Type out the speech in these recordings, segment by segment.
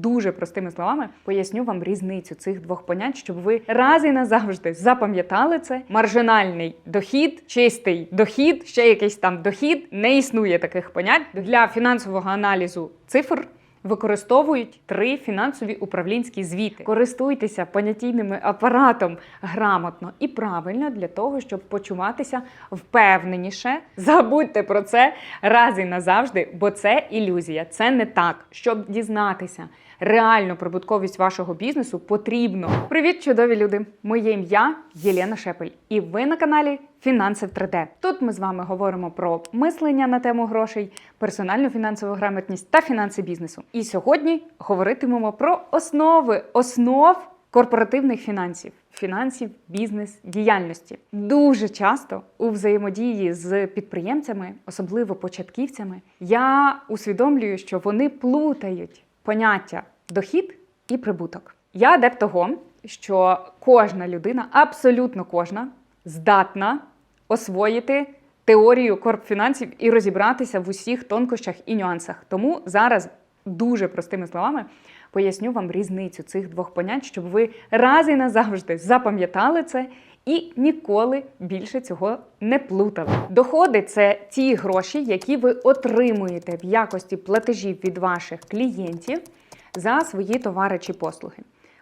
дуже простими словами поясню вам різницю цих двох понять, щоб ви раз і назавжди запам'ятали це. Маржинальний дохід, чистий дохід, ще якийсь там дохід. Не існує таких понять для фінансового аналізу цифр. Використовують три фінансові управлінські звіти. Користуйтеся понятійним апаратом грамотно і правильно для того, щоб почуватися впевненіше. Забудьте про це раз і назавжди, бо це ілюзія. Це не так. Щоб дізнатися реальну прибутковість вашого бізнесу, потрібно. Привіт, чудові люди! Моє ім'я Єлена Шепель, і ви на каналі Фінанси в 3D. Тут ми з вами говоримо про мислення на тему грошей, персональну фінансову грамотність та фінанси бізнесу. І сьогодні говоритимемо про основи основ корпоративних фінансів, фінансів бізнес діяльності. Дуже часто у взаємодії з підприємцями, особливо початківцями, я усвідомлюю, що вони плутають поняття дохід і прибуток. Я адепт того, що кожна людина, абсолютно кожна, здатна освоїти теорію корпфінансів і розібратися в усіх тонкощах і нюансах. Тому зараз дуже простими словами поясню вам різницю цих двох понять, щоб ви раз і назавжди запам'ятали це. І ніколи більше цього не плутали. Доходи це ті гроші, які ви отримуєте в якості платежів від ваших клієнтів за свої товари чи послуги.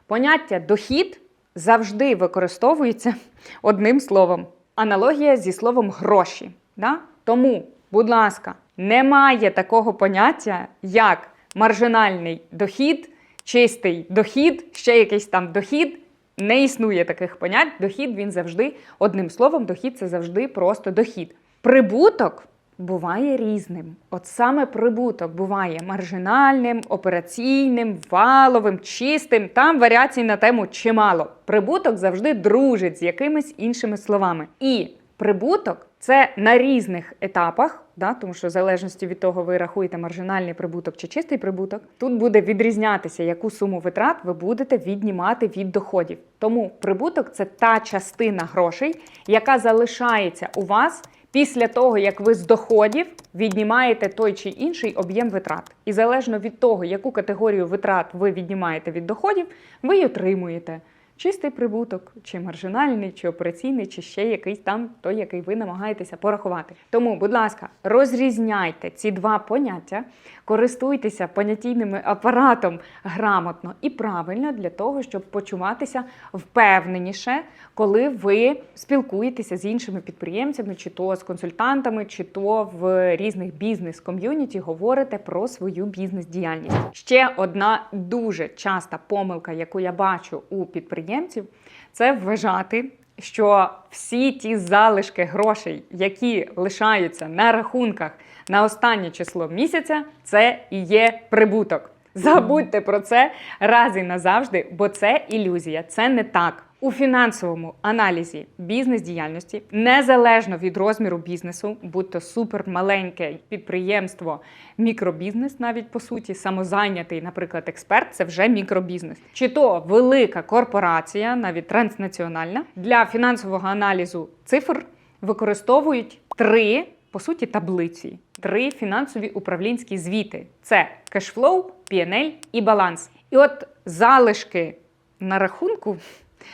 Поняття дохід завжди використовується одним словом. Аналогія зі словом гроші. Да? Тому, будь ласка, немає такого поняття, як маржинальний дохід, чистий дохід, ще якийсь там дохід. Не існує таких понять. Дохід він завжди одним словом, дохід це завжди просто дохід. Прибуток буває різним. От саме прибуток буває маржинальним, операційним, валовим, чистим. Там варіацій на тему чимало. Прибуток завжди дружить з якимись іншими словами. І прибуток це на різних етапах, да, тому що в залежності від того, ви рахуєте маржинальний прибуток чи чистий прибуток, тут буде відрізнятися, яку суму витрат ви будете віднімати від доходів. Тому прибуток це та частина грошей, яка залишається у вас після того, як ви з доходів віднімаєте той чи інший об'єм витрат. І залежно від того, яку категорію витрат ви віднімаєте від доходів, ви й отримуєте. Чистий прибуток, чи маржинальний, чи операційний, чи ще якийсь там той, який ви намагаєтеся порахувати. Тому, будь ласка, розрізняйте ці два поняття, користуйтеся понятійним апаратом грамотно і правильно для того, щоб почуватися впевненіше, коли ви спілкуєтеся з іншими підприємцями, чи то з консультантами, чи то в різних бізнес-ком'юніті говорите про свою бізнес-діяльність. Ще одна дуже часта помилка, яку я бачу у підприємців, це вважати. Що всі ті залишки грошей, які лишаються на рахунках на останнє число місяця, це і є прибуток. Забудьте про це раз і назавжди, бо це ілюзія, це не так. У фінансовому аналізі бізнес-діяльності, незалежно від розміру бізнесу, будь то супермаленьке підприємство, мікробізнес, навіть по суті, самозайнятий, наприклад, експерт, це вже мікробізнес, чи то велика корпорація, навіть транснаціональна, для фінансового аналізу цифр використовують три по суті таблиці, три фінансові управлінські звіти: це кешфлоу, PNL і баланс. І от залишки на рахунку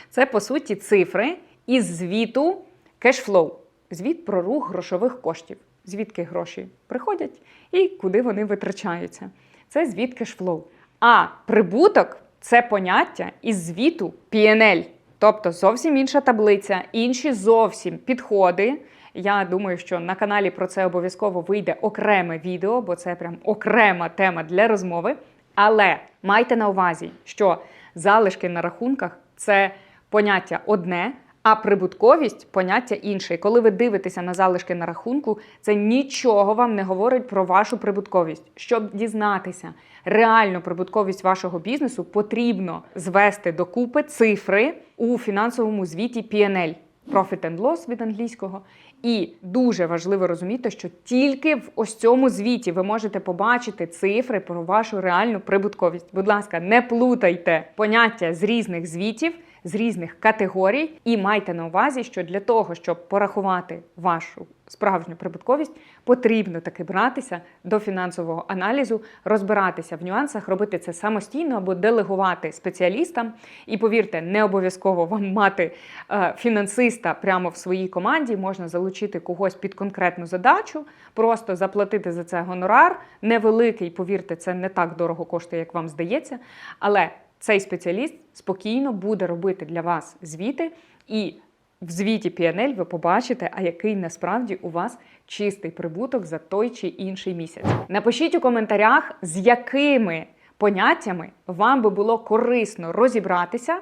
це по суті цифри із звіту кешфлоу. Звіт про рух грошових коштів. Звідки гроші приходять і куди вони витрачаються. Це звіт кешфлоу. А прибуток це поняття із звіту PNL. Тобто зовсім інша таблиця, інші зовсім підходи. Я думаю, що на каналі про це обов'язково вийде окреме відео, бо це прям окрема тема для розмови. Але майте на увазі, що залишки на рахунках це поняття одне, а прибутковість поняття інше. І коли ви дивитеся на залишки на рахунку, це нічого вам не говорить про вашу прибутковість. Щоб дізнатися реальну прибутковість вашого бізнесу, потрібно звести докупи цифри у фінансовому звіті PNL. Profit and loss від англійського. І дуже важливо розуміти, що тільки в ось цьому звіті ви можете побачити цифри про вашу реальну прибутковість. Будь ласка, не плутайте поняття з різних звітів. З різних категорій, і майте на увазі, що для того, щоб порахувати вашу справжню прибутковість, потрібно таки братися до фінансового аналізу, розбиратися в нюансах, робити це самостійно або делегувати спеціалістам. І повірте, не обов'язково вам мати е, фінансиста прямо в своїй команді. Можна залучити когось під конкретну задачу, просто заплатити за це гонорар. Невеликий, повірте, це не так дорого коштує, як вам здається. Але цей спеціаліст спокійно буде робити для вас звіти і. В звіті PNL ви побачите, а який насправді у вас чистий прибуток за той чи інший місяць. Напишіть у коментарях, з якими поняттями вам би було корисно розібратися,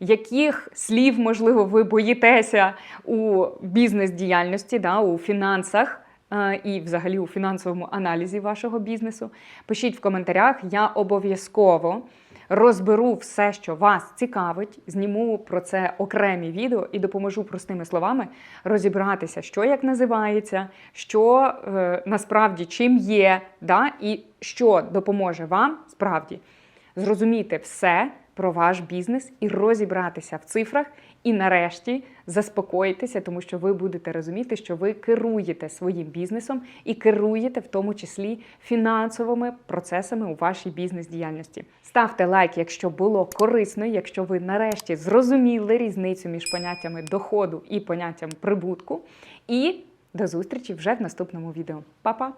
яких слів, можливо, ви боїтеся у бізнес-діяльності, да, у фінансах. е, І, взагалі, у фінансовому аналізі вашого бізнесу. Пишіть в коментарях, я обов'язково розберу все, що вас цікавить, зніму про це окремі відео і допоможу простими словами розібратися, що як називається, що е, насправді чим є, да, і що допоможе вам справді зрозуміти все про ваш бізнес і розібратися в цифрах, і нарешті заспокоїтися, тому що ви будете розуміти, що ви керуєте своїм бізнесом і керуєте в тому числі фінансовими процесами у вашій бізнес-діяльності. Ставте лайк, якщо було корисно, якщо ви нарешті зрозуміли різницю між поняттями доходу і поняттям прибутку. І до зустрічі вже в наступному відео. Па-па!